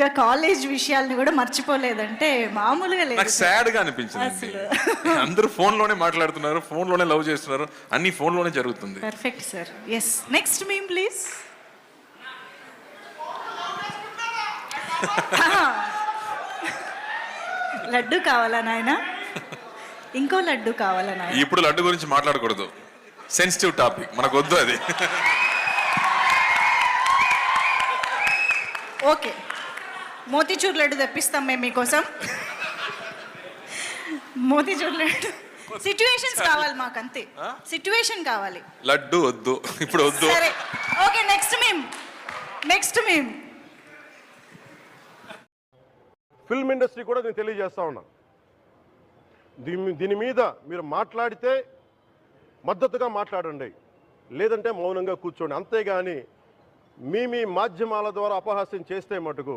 గా కాలేజ్ విషయాల్ని కూడా మర్చిపోలేదంటే మామూలుగా లేదు నాకు సాడ్గా అనిపించింది అసలు. అందరూ ఫోన్లోనే మాట్లాడుతున్నారు ఫోన్లోనే లవ్ చేస్తున్నారు అన్ని ఫోన్లోనే జరుగుతుంది. Perfect sir yes next meme please laddu కావాలా నాయన? ఇంకో లడ్డు కావాలా నాయన? ఇప్పుడు లడ్డు గురించి మాట్లాడకూడదు. సెన్సిటివ్ టాపిక్ మనకు వద్దు అది. ఓకే మోతీచూర్ లడ్డు తెప్పిస్తాం మేము మీకోసం. మోతీచూర్ లడ్డు సిచ్యువేషన్స్ కావాలి మాకు అంతే సిచ్యువేషన్ కావాలి. లడ్డు వద్దు. ఇప్పుడు వద్దు. సరే. ఓకే నెక్స్ట్ మేము నెక్స్ట్ మేము ఫిల్మ్ ఇండస్ట్రీ కూడా నేను తెలియజేస్తా ఉన్నా. దీని దీని మీద మీరు మాట్లాడితే మద్దతుగా మాట్లాడండి. లేదంటే మౌనంగా కూర్చోండి. అంతేగాని మీ మీ మాధ్యమాల ద్వారా అపహాస్యం చేస్తే మటుకు